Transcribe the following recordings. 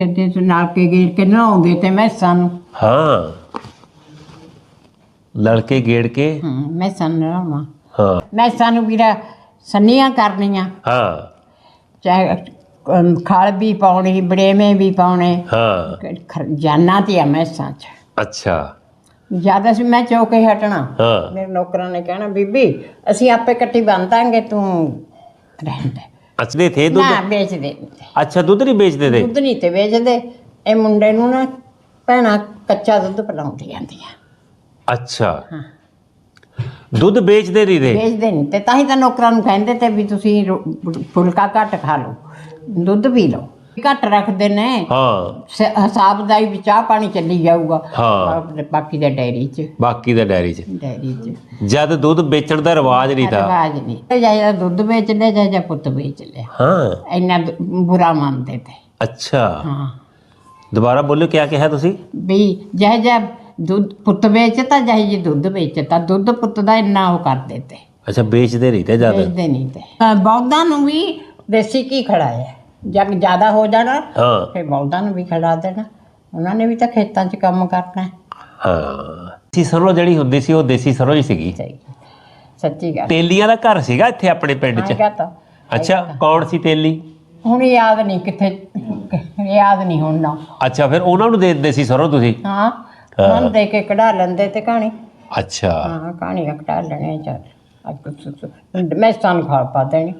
ਇਹਦੇ ਚ ਨਾਲ ਕੇ ਗਏ ਕਿ ਨਹਾਉਂਦੇ ਤੇ ਮੈਸਾਂ ਨੂੰ। ਹਾਂ। ਲੜਕੇ ਗੇੜ ਕੇ। ਹਾਂ ਮੈਸਾਂ ਨੂੰ ਨਹਾਉਣਾ ਹਾਂ। ਮੈਸਾਂ ਨੂੰ ਵੀਰਾ ਸੰਨੀਆਂ ਕਰਨੀਆਂ। ਹਾਂ। ਚਾਹੇ ਅਮ, ਖਲ ਵੀ ਪਾਉਣੀ ਬੜੇਵੇਂ ਵੀ ਪਾਉਣੇ। ਹਾਂ। ਜਾਨਾਂ ਤੇ ਆ ਮੈਸਾਂ ਚ। ਅੱਛਾ। ਜ਼ਿਆਦਾ ਸੀ ਮੈਂ ਚੌਕੇ ਹਟਣਾ। ਹਾਂ। ਮੇਰੇ ਨੌਕਰਾਂ ਨੇ ਕਹਿਣਾ ਬੀਬੀ ਅਸੀਂ ਆਪੇ ਕੱਟੀ ਬੰਨ ਦਾਂਗੇ ਤੂੰ ਰਹਿਣ ਦੇ। ਅੱਛਾ ਦੇ ਥੇ ਦੁੱਧ ਨਾ ਵੇਚ ਦੇ ਅੱਛਾ ਦੁੱਧ ਨਹੀਂ ਵੇਚਦੇ ਤੇ? ਦੁੱਧ ਨਹੀਂ ਤੇ ਵੇਚਦੇ। ਇਹ ਮੁੰਡੇ ਨੂੰ ਨਾ ਭੈਣਾਂ ਕੱਚਾ ਦੁੱਧ ਪਿਲਾਉਂਦੀ ਜਾਂਦੀਆਂ ਅੱਛਾ। ਦੁੱਧ ਵੇਚਦੇ ਨਹੀਂ ਤੇ? ਵੇਚਦੇ ਨਹੀਂ ਤੇ ਤਾਂ ਹੀ ਤਾਂ ਨੌਕਰਾਂ ਨੂੰ ਕਹਿੰਦੇ ਤੇ ਵੀ ਤੁਸੀਂ ਰੋ- ਫੁਲਕਾ ਘੱਟ ਖਾ ਲਓ। ਦੁੱਧ ਪੀ ਲਓ। ਘੱਟ ਰੱਖਦੇ ਨੇ। ਹਾਂ। ਸ- ਹਿਸਾਬ ਦਾ ਹੀ ਚਾਹ ਪਾਣੀ ਚੱਲੀ ਜਾਊਗਾ। ਹਾਂ। ਆਪਣੇ ਬਾਕੀ ਦਾ ਡੈਰੀ 'ਚ। ਬਾਕੀ ਦਾ ਡੈਰੀ 'ਚ। ਡੈਰੀ 'ਚ। ਜਦ ਦੁੱਧ ਵੇਚਣ ਦਾ ਰਿਵਾਜ ਨਹੀਂ ਤਾਂ। ਰਿਵਾਜ ਨਹੀਂ। ਜਾਂ ਦੁੱਧ ਵੇਚ ਲਿਆ ਜਾਂ ਜਾਂ ਪੁੱਤ ਵੇਚ ਲਿਆ। ਹਾਂ। ਇੰਨਾ ਦ- ਬੁਰਾ ਮੰਨਦੇ ਤੇ। ਅੱਛਾ। ਹਾਂ। ਦੁਬਾਰਾ ਬੋਲਿਓ ਕੀ ਕਿਹਾ ਤੁਸੀਂ? ਵੀ ਜਿਹੇ ਜਿਹਾ ਦੁੱਧ ਪੁੱਤ ਵੇਚਤਾ ਜਿਹੇ ਜੀ ਦੁੱਧ ਵੇਚਤਾ। ਦੁੱਧ ਪੁੱਤ ਦਾ ਇੰਨਾ ਉਹ ਕਰਦੇ ਤੇ। ਅੱਛਾ ਵੇਚਦੇ ਨਹੀਂ ਤੇ ਜਦ ਵੇਚਦੇ ਨਹੀਂ ਤੇ। ਅ, ਨੂੰ ਵੀ ਦੇਸੀ ਕੀ ਖੜਾਇਆ। ਜਦ ਜ਼ਿਆਦਾ ਹੋ ਜਾਣਾ ਹਾਂ। ਫਿਰ ਬਲਦਾਂ ਨੂੰ ਵੀ ਖੜਾ ਦੇਣਾ। ਉਹਨਾਂ ਨੇ ਵੀ ਤਾਂ ਖੇਤਾਂ 'ਚ ਕੰਮ ਕਰਨਾ। ਹੈ। ਹਾਂ ਦੇਸੀ ਸਰੋਂ ਜਿਹੜੀ ਹੁੰਦੀ ਸੀ ਉਹ ਦੇਸੀ ਸਰੋਂ ਹੀ ਸੀਗੀ। ਸਹੀ। ਸੱਚੀ ਗੱਲ। ਤੇਲੀਆਂ ਦਾ ਘਰ ਸੀਗਾ ਇੱਥੇ ਆਪਣੇ ਪਿੰਡ 'ਚ? ਹੈਗਾ ਤਾਂ। ਅੱਛਾ ਕੌਣ ਸੀ ਤੇਲੀ? ਹੁਣ ਯਾਦ ਨਹੀਂ ਕਿੱਥੇ ਯਾਦ ਨਹੀਂ ਹੁਣ ਨਾ। ਅੱਛਾ ਫਿਰ ਉਹਨਾਂ ਨੂੰ ਦੇ ਦਿੰਦੇ ਸੀ ਸਰੋਂ ਤੁਸੀਂ? ਹਾਂ ਉਹਨਾਂ ਨੂੰ ਦੇ ਕੇ ਕਢਾ ਲੈਂਦੇ ਤੇ ਕਹਾਣੀ। ਅੱਛਾ। ਹਾਂ ਕਹਾਣੀਆਂ ਕਢਾ ਲੈਣੇ ਚੱਲ। ਅੱਜ ਕੁਛ ਮੈਂ ਸਾਨੂੰ ਖਾ ਪਾ ਦੇਣੀ।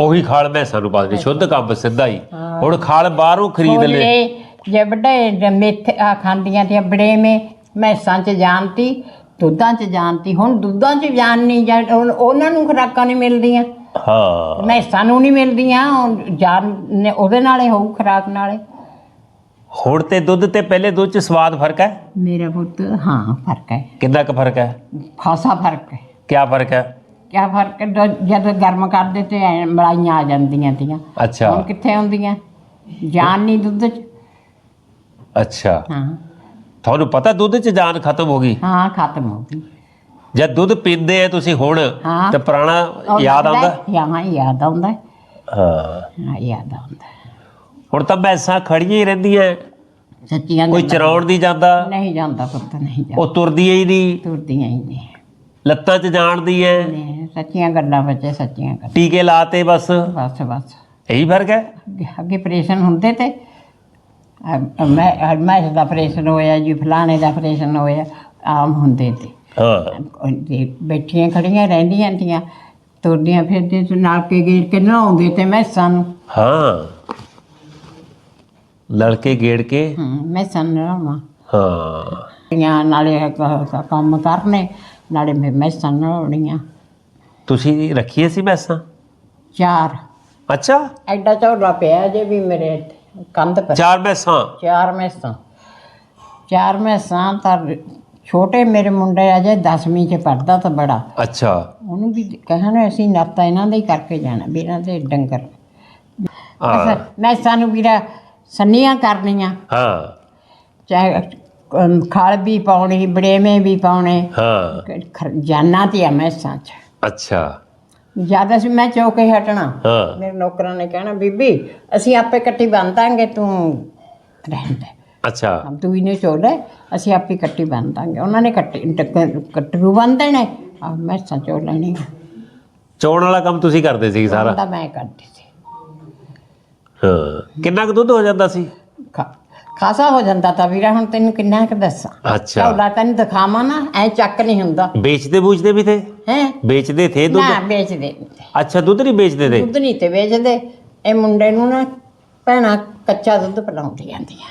ਉਹੀ ਖਾਲ ਮੈਸਾਂ ਨੂੰ ਪਾ ਦਿੰਦੇ ਸ਼ੁੱਧ ਕੰਮ ਸਿੱਧਾ ਹੀ। ਹੁਣ ਖਾਲ ਬਾਹਰੋਂ ਖਰੀਦ ਲੈ। ਛੋਲੇ ਜੇ ਵੱਡੇ ਮੇਥੇ ਆ ਖਾਂਦੀਆਂ ਤੇ ਬੜੇਵੇਂ ਮੈਸਾਂ 'ਚ ਜਾਣਤੀ ਦੁੱਧਾਂ 'ਚ ਜਾਣਤੀ। ਹੁਣ ਦੁੱਧਾਂ 'ਚ ਜਾਣ ਨਹੀਂ ਜਾਂ ਹੁਣ ਉਹਨਾਂ ਨੂੰ ਖੁਰਾਕਾਂ ਨਹੀਂ ਮਿਲਦੀਆਂ। ਹਾਂ। ਮੈਸਾਂ ਨੂੰ ਨਹੀਂ ਮਿਲਦੀਆਂ ਹੁਣ ਜਾਨ ਨੇ ਉਹਦੇ ਨਾਲੇ ਹੋਊ ਖੁਰਾਕ ਨਾਲੇ। ਹੁਣ ਤੇ ਦੁੱਧ ਤੇ ਪਹਿਲੇ ਦੁੱਧ 'ਚ ਸਵਾਦ ਫ਼ਰਕ ਹੈ? ਮੇਰਾ ਪੁੱਤ ਹਾਂ ਫ਼ਰਕ ਹੈ। ਕਿੰਨਾ ਕੁ ਫ਼ਰਕ ਹੈ? ਖਾਸਾ ਫ਼ਰਕ ਹੈ। ਕੀ ਫ਼ਰਕ ਹੈ? ਕਿਆ ਫ਼ਰਕ ਹੈ? ਦ- ਜਦੋਂ ਗਰਮ ਕਰਦੇ ਤੇ ਐਂ ਮਲਾਈਆਂ ਆ ਜਾਂਦੀਆਂ ਤੀਆਂ। ਅੱਛਾ। ਹੁਣ ਕਿੱਥੇ ਆਉਂਦੀਆਂ ਜਾਨ ਨਹੀਂ ਦੁੱਧ 'ਚ। ਅੱਛਾ। ਹਾਂ। ਤੁਹਾਨੂੰ ਪਤਾ ਦੁੱਧ 'ਚ ਜਾਨ ਖਤਮ ਹੋ ਗਈ? ਹਾਂ ਖਤਮ ਹੋ ਗਈ। ਜਦ ਦੁੱਧ ਪੀਂਦੇ ਆ ਤੁਸੀਂ ਹੁਣ ਹਾਂ। ਤੇ ਪੁਰਾਣਾ ਯਾਦ ਆਉਂਦਾ? ਹਾਂ। ਯਾਦ ਆਉਂਦਾ ਹਾਂ। ਹਾਂ। ਯਾਦ ਆਉਂਦਾ ਹੁਣ ਤਾਂ ਮੈਸਾਂ ਖੜੀਆਂ ਹੀ ਰਹਿੰਦੀਆਂ। ਸੱਚੀਆਂ ਕੋਈ ਗੱਲਾਂ। ਚਰਾਉਣ ਦੀ ਜਾਂਦਾ। ਨਹੀਂ ਜਾਂਦਾ ਪੁੱਤ ਨਹੀਂ ਜਾਂਦਾ। ਉਹ ਤੁਰਦੀ ਹੀ ਨਹੀਂ। ਤੁਰਦੀਆਂ ਹੀ ਨਹੀਂ। ਲੱਤਾਂ 'ਚ ਜਾਣਦੀ ਐ। ਨੇ ਸੱਚੀਆਂ ਗੱਲਾਂ ਬੱਚੇ ਸੱਚੀਆਂ ਗੱਲਾਂ। ਟੀਕੇ ਲਾਤੇ ਬਸ। ਬਸ ਬਸ। ਇਹੀ ਫ਼ਰਕ ਹੈ ਅੱਗੇ ਅੱਗੇ ਆਪਰੇਸ਼ਨ ਹੁੰਦੇ ਤੇ ਅ- ਮੈਂ ਮੈਂ ਦਾ ਆਪਰੇਸ਼ਨ ਹੋਇਆ ਜੀ ਫਲਾਣੇ ਦਾ ਆਪਰੇਸ਼ਨ ਹੋਇਆ ਆਮ ਹੁੰਦੇ ਤੇ। ਹਾਂ। ਤੇ ਬੈਠੀਆਂ ਖੜੀਆਂ ਰਹਿੰਦੀਆਂ ਤੀਆਂ ਤੁਰਦੀਆਂ ਫਿਰਦੀਆਂ ਤੇ ਨਾਲ ਕੇ ਗਏ ਕਿ ਨਹਾਉਂਦੇ ਤੇ ਮੈਸਾਂ ਨੂੰ। ਹਾਂ। ਲੜਕੇ ਗੇੜ ਕੇ। ਹਾਂ ਮੈਸਾਂ ਨੂੰ ਨਹਾਉਣਾ। ਹਾਂ। ਨਾਲੇ ਕ- ਕ- ਕੰਮ ਕਰਨੇ ਨਾਲੇ ਮੈਂ ਮੈਸਾਂ ਨਹਾਉਣੀਆਂ ਤੁਸੀਂ ਰੱਖੀਏ ਸੀ ਮੈਸਾਂ? ਚਾਰ। ਅੱਛਾ। ਐਡਾ ਝੋਲਾ ਪਿਆ ਜੇ ਵੀ ਮੇਰੇ ਕੰਧ ਪਰ। ਚਾਰ ਮੈਸਾਂ? ਚਾਰ ਮੈਸਾਂ। ਚਾਰ ਮੈਸਾਂ ਤਾਂ ਛੋਟੇ ਮੇਰੇ ਮੁੰਡੇ ਅਜੇ 10ਵੀਂ ਚ ਪੜਦਾ ਤਾਂ ਬੜਾ। ਅੱਛਾ। ਉਹਨੂੰ ਵੀ ਕਹਿਣਾ ਅਸੀਂ ਨਾਤਾ ਇਹਨਾਂ ਦਾ ਹੀ ਕਰਕੇ ਜਾਣਾ ਵੀ ਇਹਨਾਂ ਦੇ ਡੰਗਰ। ਹਾਂ। ਮੈਸਾਂ ਨੂੰ ਵੀਰਾ ਸੰਨੀਆਂ ਕਰਨੀਆਂ। ਹਾਂ। ਚਾਹੇ ਅਮ, ਖਲ ਵੀ ਪਾਉਣੀ ਬੜੇਵੇਂ ਵੀ ਪਾਉਣੇ। ਹਾਂ। ਜਾਨਾਂ ਤੇ ਆ ਮੈਸਾਂ ਚ ਅੱਛਾ। ਜ਼ਿਆਦਾ ਸੀ ਮੈਂ ਚੌਕੇ ਹਟਣਾ ਹਾਂ। ਮੇਰੇ ਨੌਕਰਾਂ ਨੇ ਕਹਿਣਾ ਬੀਬੀ ਅਸੀਂ ਆਪੇ ਕੱਟੀ ਬੰਨ ਦਾਂਗੇ ਤੂੰ ਰਹਿਣ ਦੇ ਅੱਛਾ। ਹਮ ਤੂੰ ਇਹਨੇ ਚੋਲੇ ਅਸੀਂ ਆਪੇ ਕੱਟੀ ਬੰਨ ਦਾਂਗੇ। ਉਹਨਾਂ ਨੇ ਕੱਟੀ ਟੱਕ- ਕੱਟਰੂ ਬੰਨ ਦੇਣੇ। ਆ ਮੈਸਾਂ ਚੋ ਲੈਣੀ ਚੋਣ ਵਾਲਾ ਕੰਮ ਤੁਸੀਂ ਕਰਦੇ ਸੀ ਸਾਰਾ? ਉਹਦਾ ਮੈਂ ਕਰਦੀ ਸੀ। ਹਾਂ। ਕਿੰਨਾ ਕੁ ਦੁੱਧ ਹੋ ਜਾਂਦਾ ਸੀ? ਖਾ- ਖਾਸਾ ਹੋ ਜਾਂਦਾ ਤਾਂ ਵੀਰਾ ਹੁਣ ਤੈਨੂੰ ਕਿੰਨਾ ਕੁ ਦੱਸਾਂ? ਅੱਛਾ। ਚੌਲਾ ਤੈਨੂੰ ਦਿਖਾਵਾਂ ਨਾ ਐ ਚੱਕ ਨਹੀਂ ਹੁੰਦਾ। ਵੇਚਦੇ ਬੂਝਦੇ ਵੀ ਥੇ ਹੈ? ਵੇਚਦੇ ਥੇ ਦੁੱਧ? ਨਾ ਵੇਚਦੇ ਅੱਛਾ ਦੁੱਧ ਨਹੀਂ ਵੇਚਦੇ ਤੇ ਦੁੱਧ ਨਹੀਂ ਤੇ ਵੇਚਦੇ। ਇਹ ਮੁੰਡੇ ਨੂੰ ਨਾ ਭੈਣਾਂ ਕੱਚਾ ਦੁੱਧ ਪਿਲਾਉਂਦੀ ਜਾਂਦੀਆਂ।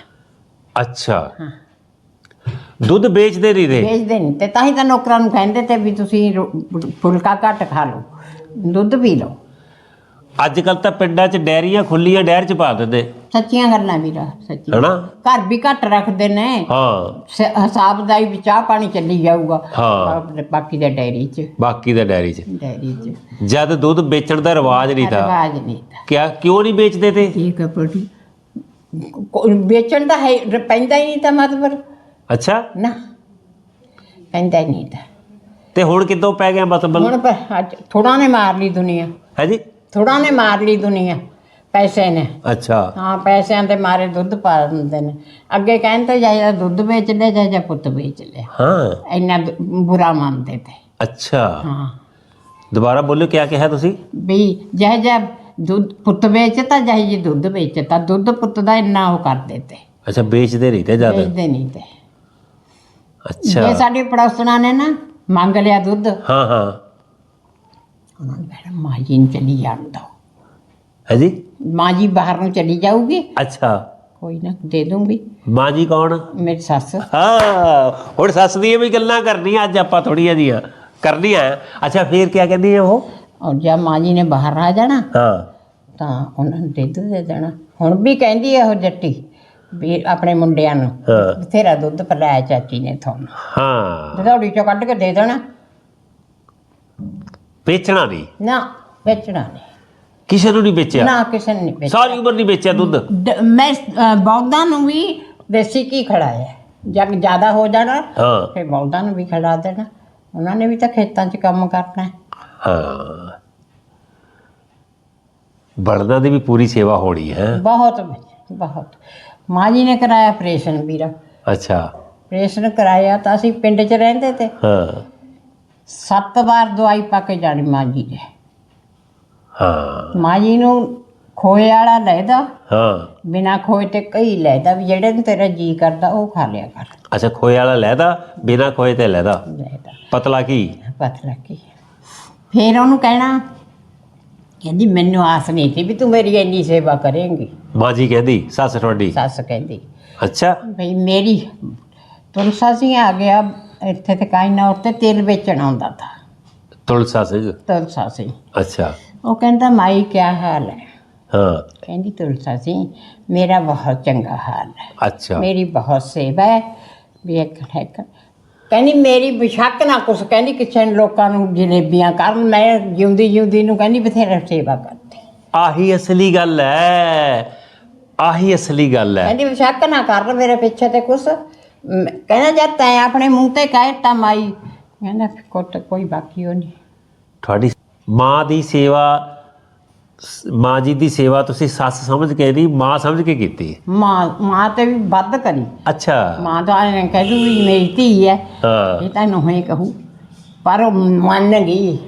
ਅੱਛਾ। ਦੁੱਧ ਵੇਚਦੇ ਨਹੀਂ ਤੇ ਵੇਚਦੇ ਨਹੀਂ ਤੇ ਤਾਂ ਹੀ ਤਾਂ ਨੌਕਰਾਂ ਨੂੰ ਕਹਿੰਦੇ ਤੇ ਵੀ ਤੁਸੀਂ ਰੋ- ਫੁਲਕਾ ਘੱਟ ਖਾ ਲਓ। ਦੁੱਧ ਪੀ ਲਓ। ਅੱਜ ਕੱਲ ਤਾਂ ਪਿੰਡਾਂ 'ਚ ਡੈਰੀਆਂ ਖੁੱਲੀਆਂ ਡੈਰ 'ਚ ਪਾ ਦਿੰਦੇ। ਸੱਚੀਆਂ ਗੱਲਾਂ ਵੀਰਾ ਸੱਚੀ ਹਨਾ? ਘਰ ਵੀ ਘੱਟ ਰੱਖਦੇ ਨੇ। ਹਾਂ। ਸ- ਹਿਸਾਬ ਦਾ ਹੀ ਚਾਹ ਪਾਣੀ ਚੱਲੀ ਜਾਊਗਾ। ਹਾਂ। ਆਪਣੇ ਬਾਕੀ ਦਾ ਡੈਰੀ 'ਚ। ਬਾਕੀ ਦਾ ਡੈਰੀ 'ਚ। ਡੈਰੀ 'ਚ। ਜਦ ਦੁੱਧ ਵੇਚਣ ਦਾ ਰਿਵਾਜ ਨਹੀਂ ਤਾਂ। ਰਿਵਾਜ ਨਹੀਂ ਤਾਂ। ਕਿਆ ਕਿਉਂ ਨਹੀਂ ਵੇਚਦੇ ਤੇ? ਇਹ ਕਪੜੀ ਵੇਚਣ ਦਾ ਹੈ ਰ- ਪੈਂਦਾ ਹੀ ਨਹੀਂ ਤਾਂ ਮਤਲਬ। ਅੱਛਾ। ਨਾ ਪੈਂਦਾ ਹੀ ਨਹੀਂ ਤਾਂ। ਤੇ ਹੁਣ ਕਿੱਦੋਂ ਪੈ ਗਿਆ ਮਤਲਬ? ਹੁਣ ਪਰ ਅੱਜ ਥੋੜਾ ਨੇ ਮਾਰ ਲਈ ਦੁਨੀਆ। ਹੈ ਜੀ? ਥੋੜਾ ਨੇ ਮਾਰ ਲਈ ਦੁਨੀਆ ਪੈਸੇ ਨੇ। ਅੱਛਾ। ਹਾਂ ਪੈਸਿਆਂ ਦੇ ਮਾਰੇ ਦੁੱਧ ਪਾ ਦਿੰਦੇ ਨੇ। ਅੱਗੇ ਕਹਿੰਦੇ ਜਾਂ ਦੁੱਧ ਵੇਚ ਲੈ ਜਾਂ ਜਾਂ ਪੁੱਤ ਵੇਚ ਲੈ ਹਾਂ। ਇੰਨਾ ਦ- ਬੁਰਾ ਮੰਨਦੇ ਤੇ। ਅੱਛਾ। ਹਾਂ। ਦੁਬਾਰਾ ਬੋਲਿਓ ਕਿਆ ਕਿਹਾ ਤੁਸੀਂ? ਵੀ ਜਿਹੋ ਜਿਹਾ ਦੁੱਧ ਪੁੱਤ ਵੇਚਤਾ ਜਿਹੋ ਜੀ ਦੁੱਧ ਵੇਚਤਾ। ਦੁੱਧ ਪੁੱਤ ਦਾ ਇੰਨਾ ਉਹ ਕਰਦੇ ਤੇ। ਅੱਛਾ ਵੇਚਦੇ ਨਹੀਂ ਤੇ ਜ਼ਿਆਦਾ? ਵੇਚਦੇ ਨਹੀਂ ਤੇ। ਅੱਛਾ। ਜੇ ਸਾਡੇ ਪੜੋਸਣਾ ਨੇ ਨਾ ਮੰਗ ਲਿਆ ਦੁੱਧ ਹਾਂ ਹਾਂ। ਉਹਨਾਂ ਨੇ ਕਹਿਣਾ ਮਾਂ ਜੀ ਨੂੰ ਚਲੀ ਜਾਣ ਦੋ ਹੈ ਜੀ? ਮਾਂ ਜੀ ਬਾਹਰ ਨੂੰ ਚਲੀ ਜਾਊਗੀ। ਅੱਛਾ। ਕੋਈ ਨਾ ਦੇ ਦੂੰਗੀ। ਮਾਂ ਜੀ ਕੌਣ? ਮੇਰੀ ਸੱਸ। ਹਾਂ ਹੁਣ ਸੱਸ ਦੀਆਂ ਵੀ ਗੱਲਾਂ ਕਰਨੀਆਂ ਅੱਜ ਆਪਾਂ ਥੋੜੀਆਂ ਜੀਆਂ ਕਰਨੀਆਂ। ਅੱਛਾ ਫੇਰ ਕਿਆ ਕਹਿੰਦੀ ਹੈ ਉਹ? ਔਰ ਜਦ ਮਾਂ ਜੀ ਨੇ ਬਾਹਰ ਆ ਜਾਣਾ ਹਾਂ। ਤਾਂ ਉਹਨਾਂ ਨੂੰ ਦੁੱਧ ਦੇ ਦੇਣਾ। ਹੁਣ ਵੀ ਕਹਿੰਦੀ ਹੈ ਉਹ ਜੱਟੀ ਵੀ ਆਪਣੇ ਮੁੰਡਿਆਂ ਨੂੰ ਹਾਂ। ਬਥੇਰਾ ਦੁੱਧ ਪਿਲਾਇਆ ਚਾਚੀ ਨੇ ਤੁਹਾਨੂੰ। ਹਾਂ। ਦੌੜੀ ਚੋਂ ਕੱਢ ਕੇ ਦੇ ਦੇਣਾ। ਵੇਚਣਾ ਨਹੀਂ। ਨਾ ਵੇਚਣਾ ਨਹੀਂ। ਕਿਸੇ ਨੂੰ ਨਹੀਂ ਵੇਚਿਆ। ਨਾ ਕਿਸੇ ਨੇ ਨਹੀਂ ਵੇਚਣਾ ਸਾਰੀ ਉਮਰ ਨਹੀਂ ਵੇਚਿਆ ਦੁੱਧ। ਡ- ਮੈਂ ਅ, ਨੂੰ ਵੀ ਦੇਸੀ ਕੀ ਖੜਾਇਆ ਜਦ ਜ਼ਿਆਦਾ ਹੋ ਜਾਣਾ ਹਾਂ। ਫਿਰ ਬਲਦਾਂ ਨੂੰ ਵੀ ਖੜਾ ਦੇਣਾ। ਉਹਨਾਂ ਨੇ ਵੀ ਤਾਂ ਖੇਤਾਂ 'ਚ ਕੰਮ ਕਰਨਾ। ਹੈ। ਹਾਂ ਬਲਦਾਂ ਦੀ ਵੀ ਪੂਰੀ ਸੇਵਾ ਹੋਣੀ ਹੈ। ਬਹੁਤ ਬਹੁਤ। ਮਾਂ ਜੀ ਨੇ ਕਰਾਇਆ ਆਪਰੇਸ਼ਨ ਵੀਰਾ। ਅੱਛਾ। ਆਪਰੇਸ਼ਨ ਕਰਾਇਆ ਤਾਂ ਅਸੀਂ ਪਿੰਡ 'ਚ ਰਹਿੰਦੇ ਤੇ। ਹਾਂ। ਸੱਤ ਵਾਰ ਦਵਾਈ ਪਾ ਕੇ ਜਾਣੀ ਮਾਂ ਜੀ ਨੇ। ਹਾਂ। ਮਾਂ ਜੀ ਨੂੰ ਖੋਏ ਵਾਲਾ ਲੈਦਾ ਹਾਂ। ਬਿਨਾ ਖੋਏ ਤੇ ਕਈ ਲੈਦਾ ਵੀ ਜਿਹੜੇ ਨੂੰ ਤੇਰਾ ਜੀ ਕਰਦਾ ਉਹ ਖਾ ਲਿਆ ਕਰ। ਅੱਛਾ ਖੋਏ ਵਾਲਾ ਲੈਦਾ ਬਿਨਾ ਖੋਏ ਤੇ ਲੈਦਾ ਲੈਦਾ ਪਤਲਾ ਕੀ ਪਤਲਾ ਕੀ ਫਿਰ ਉਹਨੂੰ ਕਹਿਣਾ ਕਹਿੰਦੀ ਮੈਨੂੰ ਆਸ ਨਹੀਂ ਸੀ ਵੀ ਤੂੰ ਮੇਰੀ ਇੰਨੀ ਸੇਵਾ ਕਰੇਂਗੀ। ਮਾਂ ਜੀ ਕਹਿੰਦੀ ਸੱਸ ਤੁਹਾਡੀ? ਸੱਸ ਕਹਿੰਦੀ ਅੱਛਾ। ਭਈ ਮੇਰੀ ਤੁਲਸਾ ਸਿੰਘ ਆ ਗਿਆ ਇੱਥੇ ਤੇ ਕਾਇਨਾ ਉੱਤੇ ਤੇਲ ਵੇਚਣ ਆਉਂਦਾ ਤਾ। ਤੁਲਸਾ ਸਿੰਘ? ਤੁਲਸਾ ਸਿੰਘ। ਅੱਛਾ। ਉਹ ਕਹਿੰਦਾ ਮਾਈ ਕਿਆ ਹਾਲ ਹੈ? ਹਾਂ। ਕਹਿੰਦੀ ਤੁਲਸਾ ਸਿੰਘ ਮੇਰਾ ਬਹੁਤ ਚੰਗਾ ਹਾਲ ਹੈ। ਅੱਛਾ। ਮੇਰੀ ਬਹੁਤ ਸੇਵਾ ਹੈ। ਵੀ ਇੱਕ ਠੇਕ ਕਹਿੰਦੀ ਮੇਰੀ ਬਿਸ਼ੱਕ ਨਾ ਕੁਛ। ਕਹਿੰਦੀ ਕਿਸੇ ਨੇ ਲੋਕਾਂ ਨੂੰ ਜਲੇਬੀਆਂ ਕਰਨ ਮੈਂ ਜਿਉਂਦੀ ਜਿਉਂਦੀ ਨੂੰ ਕਹਿੰਦੀ ਬਥੇਰਾ ਸੇਵਾ ਕਰਦੀ ਆਹੀ ਅਸਲੀ ਗੱਲ ਹੈ। ਆਹੀ ਅਸਲੀ ਗੱਲ ਹੈ। ਕਹਿੰਦੀ ਬਿਸ਼ੱਕ ਨਾ ਕਰ ਮੇਰੇ ਪਿੱਛੇ ਤੇ ਕੁਛ ਮ- ਕਹਿੰਦਾ ਜਦ ਤੈਂ ਆਪਣੇ ਮੂੰਹ ਤੇ ਕਹਿ ਤਾ ਮਾਈ ਕਹਿੰਦਾ ਕੋਟ ਕੋਈ ਬਾਕੀ ਹੋ ਨਹੀਂ। ਤੁਹਾਡੀ ਮਾਂ ਦੀ ਸੇਵਾ ਸ- ਮਾਂ ਜੀ ਦੀ ਸੇਵਾ ਤੁਸੀਂ ਸੱਸ ਸਮਝ ਕੇ ਨਹੀਂ ਮਾਂ ਸਮਝ ਕੇ ਕੀਤੀ। ਮਾਂ ਮਾਂ ਤੇ ਵੀ ਵੱਧ ਕਰੀ। ਅੱਛਾ। ਮਾਂ ਤਾਂ ਐਂ ਕਹਿ ਦੂ ਵੀ ਮੇਰੀ ਧੀ ਹੈ ਹਾਂ। ਇਹ ਤਾਂ ਨੋਹੇ ਕਹੂ ਪਰ ਉਹ ਮੰਨ ਗਈ।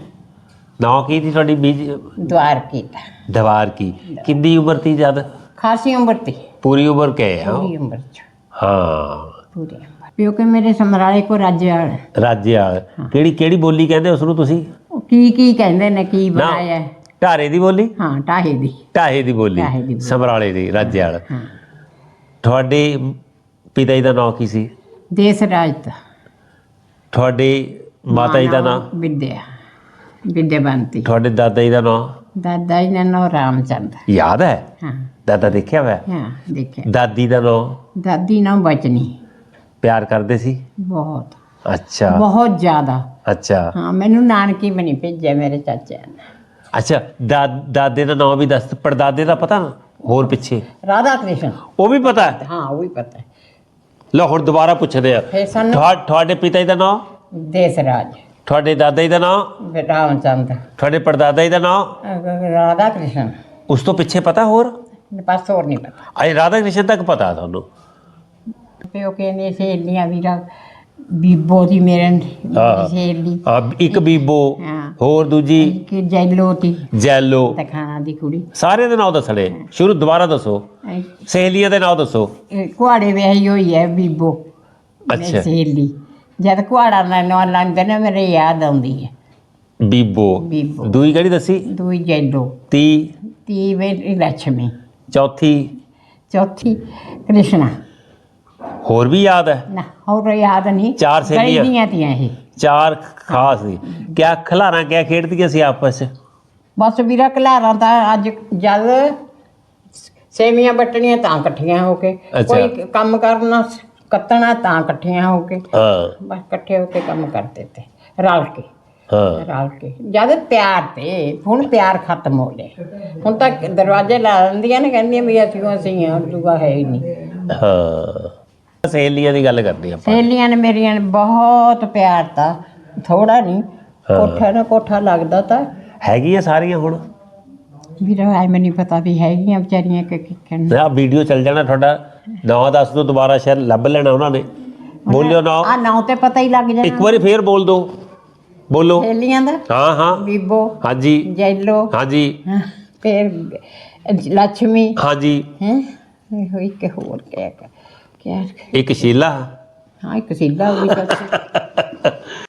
ਨਾ ਕੀ ਦੀ ਤੁਹਾਡੀ ਬੀਜ? ਦਵਾਰ ਕੀਤਾ ਦਵਾਰ ਕੀ ਕਿੰਨੀ ਉਮਰ ਤੀ ਜਦ? ਖਾਸੀ ਉਮਰ ਤੇ। ਪੂਰੀ ਉਮਰ ਕੇ ਹੈ ਪੂਰੀ ਉਮਰ ਚ। ਹਾਂ। ਪੂਰੀ ਉਮਰ ਕਿਉਂਕਿ ਮੇਰੇ ਸਮਰਾਲੇ ਕੋ ਰਾਜਿਆਲ ਰਾਜਿਆਲ। ਕਿਹੜੀ ਕਿਹੜੀ ਬੋਲੀ ਕਹਿੰਦੇ ਉਸ ਨੂੰ ਤੁਸੀਂ? ਉਹ ਕੀ ਕੀ ਕਹਿੰਦੇ ਨੇ ਕੀ ਬਣਾਇਆ ਹੈ? ਢਾਰੇ ਦੀ ਬੋਲੀ? ਹਾਂ ਟਾਹੇ ਦੀ। ਢਾਹੇ ਦੀ ਢਾਹੇ ਦੀ ਬੋਲੀ। ਸਮਰਾਲੇ ਦੀ ਰਾਜਿਆਲ। ਹਾਂ। ਤੁਹਾਡੇ ਪਿਤਾ ਜੀ ਦਾ ਨਾਮ ਕੀ ਸੀ? ਦੇਸ ਰਾਜ ਦਾ ਤੁਹਾਡੇ ਮਾਤਾ ਜੀ ਦਾ ਨਾਮ ਵਿਦਿਆ ਵਿਦਿਆਵੰਤੀ ਤੁਹਾਡੇ ਦਾਦਾ ਜੀ ਦਾ ਨਾਮ ਦਾਦਾ ਜੀ ਦਾ ਨਾਮ ਰਾਮਚੰਦ। ਯਾਦ ਹੈ? ਹਾਂ। ਦਾਦਾ ਦੇਖਿਆ ਹੋਇਆ? ਹਾਂ ਦੇਖਿਆ। ਦਾਦੀ ਦਾ ਨਾਮ ਦਾਦੀ ਨਾਮ ਬਚਨੀ। ਪਿਆਰ ਕਰਦੇ ਸੀ? ਬਹੁਤ। ਅੱਛਾ। ਬਹੁਤ ਜ਼ਿਆਦਾ। ਅੱਛਾ। ਹਾਂ ਮੈਨੂੰ ਨਾਨਕੀ ਵੀ ਨਹੀਂ ਭੇਜਿਆ ਮੇਰੇ ਚਾਚੇ ਨੇ। ਅੱਛਾ ਦਾ- ਦਾਦੇ ਦਾ ਨਾਮ ਵੀ ਦੱਸ ਪੜਦਾਦੇ ਦਾ ਪਤਾ ਨਾ? ਹੋਰ ਪਿੱਛੇ। ਰਾਧਾ ਕ੍ਰਿਸ਼ਨ। ਉਹ ਵੀ ਪਤਾ ਹੈ? ਹਾਂ ਉਹ ਵੀ ਪਤਾ ਹੈ। ਲਓ ਹੁਣ ਦੁਬਾਰਾ ਪੁੱਛਦੇ ਆ ਫਿਰ ਸਾਨੂੰ ਤੁਹਾ- ਤੁਹਾਡੇ ਪਿਤਾ ਜੀ ਦਾ ਨਾਮ? ਦੇਸ ਰਾਜ ਤੁਹਾਡੇ ਦਾਦਾ ਜੀ ਦਾ ਨਾਮ? ਫਿਰ ਰਾਮਚੰਦ। ਤੁਹਾਡੇ ਪੜਦਾਦਾ ਜੀ ਦਾ ਨਾਮ? ਰਾਧਾ ਕ੍ਰਿਸ਼ਨ। ਉਸ ਤੋਂ ਪਿੱਛੇ ਪਤਾ ਹੋਰ? ਬਸ ਹੋਰ ਨਹੀਂ ਪਤਾ। ਅਜੇ ਰਾਧਾ ਕ੍ਰਿਸ਼ਨ ਤੱਕ ਪਤਾ ਤੁਹਾਨੂੰ। ਪਿਓ ਕਹਿੰਦੇ ਸਹੇਲੀਆਂ ਵੀਰਾ ਬੀਬੋ ਦੀ ਮੇਰੇ ਹਾਂ। ਸਹੇਲੀ। ਆ ਇੱਕ ਬੀਬੋ ਹਾਂ। ਹੋਰ ਦੂਜੀ? ਕਿ ਜੈਲੋ ਤੀ। ਜੈਲੋ। ਤਖਾਣਾ ਦੀ ਕੁੜੀ। ਸਾਰਿਆਂ ਦੇ ਨਾਮ ਦੱਸਣੇ। ਸ਼ੁਰੂ ਦੁਬਾਰਾ ਦੱਸੋ। ਸਹੇਲੀਆਂ ਦੇ ਨਾਮ ਦੱਸੋ। ਇਹ ਕੁਆੜੇ ਵਿਆਹੀ ਹੋਈ ਹੈ ਬੀਬੋ। ਮੇਰੀ ਅੱਛਾ। ਸਹੇਲੀ। ਜਦ ਕੁਆੜਾ ਨਾ ਨਾਂ ਨੇ ਮੇਰੇ ਯਾਦ ਆਉਂਦੀ ਹੈ ਬੀਬੋ। ਬੀਬੋ। ਦੂਈ ਕਿਹੜੀ ਦੱਸੀ? ਦੂਈ ਜੈਲੋ। ਤੀ। ਤੀ ਮੇਰੀ ਲక్ష్ਮੀ ਚੌਥੀ। ਚੌਥੀ ਕ੍ਰਿਸ਼ਨਾ। ਹੋਰ ਵੀ ਯਾਦ ਹੈ? ਨਾ ਹੋਰ ਯਾਦ ਨਹੀਂ। ਚਾਰ ਸਹੇਲੀਆਂ। ਗਲੀ ਦੀਆਂ ਤੀਆਂ ਇਹ। ਚਾਰ ਖਾਸ ਸੀ। ਕਿਆ ਖਿਲਾਰਾਂ ਕਿਆ ਖੇਡਦੀਆਂ ਸੀ ਆਪਸ ਚ? ਬਸ ਵੀਰਾ ਘਲਾਰਾਂ ਤਾਂ ਅੱਜ ਜਦ ਸੇਵੀਆਂ ਬਟਣੀਆਂ ਤਾਂ ਇਕੱਠੀਆਂ ਹੋ ਕੇ। ਕੋਈ ਕੰਮ ਕਰਨਾ ਕੱਤਣਾ ਤਾਂ ਇਕੱਠੀਆਂ ਹੋ ਕੇ। ਹਾਂ। ਬਸ ਇਕੱਠੇ ਹੋ ਕੇ ਕੰਮ ਕਰਦੇ ਤੇ ਰਲ ਕੇ। ਹਾਂ। ਰਲ ਕੇ। ਜਦ ਪਿਆਰ ਤੇ ਹੁਣ ਪਿਆਰ ਖਤਮ ਹੋ ਲਿਆ ਹੁਣ ਤਾਂ ਦਰਵਾਜ਼ੇ ਲਾ ਲੈਂਦੀਆਂ ਨੇ ਕਹਿੰਦੀਆਂ ਵੀ ਅਸੀਂ ਅਸੀਂ ਹਾਂ ਦੂਆ ਹੈ ਹੀ ਨਹੀਂ। ਹਾਂ। ਸਹੇਲੀਆਂ ਦੀ ਗੱਲ ਕਰਦੇ ਆਪਾਂ। ਸਹੇਲੀਆਂ ਨੇ ਮੇਰੀਆਂ ਨੇ ਬਹੁਤ ਪਿਆਰ ਤਾ ਥੋੜਾ ਨਹੀਂ ਕੋਠਾ ਨਾ ਕੋਠਾ ਲੱਗਦਾ ਤਾਂ। ਹੈਗੀਆਂ ਸਾਰੀਆਂ ਹੁਣ? ਵੀਰ ਐ ਮੈਨੂੰ ਪਤਾ ਵੀ ਹੈਗੀਆਂ ਵਿਚਾਰੀਆਂ ਕਿ ਕਿੱਕਣ ਆ ਵੀਡੀਓ ਚੱਲ ਜਾਣਾ ਤੁਹਾਡਾ। ਨਾਂ ਦੱਸ ਦਿਓ ਦੁਬਾਰਾ ਸ਼ਾਇਦ ਲੱਭ ਲੈਣਾ ਉਹਨਾਂ ਨੇ। ਬੋਲਿਓ ਨਾ ਆ ਨਾਂ ਤੇ ਪਤਾ ਹੀ ਲੱਗ ਜਾਣਾ। ਇੱਕ ਵਾਰੀ ਫੇਰ ਬੋਲ ਦਿਓ। ਬੋਲੋ। ਸਹੇਲੀਆਂ ਦਾ? ਹਾਂ ਹਾਂ। ਬੀਬੋ। ਹਾਂਜੀ। ਜੈਲੋ। ਹਾਂਜੀ। ਫਿਰ ਲక్ష్ਮੀ ਹਾਂਜੀ। ਹੈ? ਹੋਈ ਕਿ ਹੋਰ ਕਿਆ ਕਿਆ ਇੱਕ ਸ਼ੀਲਾ? ਹਾਂ ਇੱਕ ਸੀਲਾ ਵੀ ਚਾਚੀ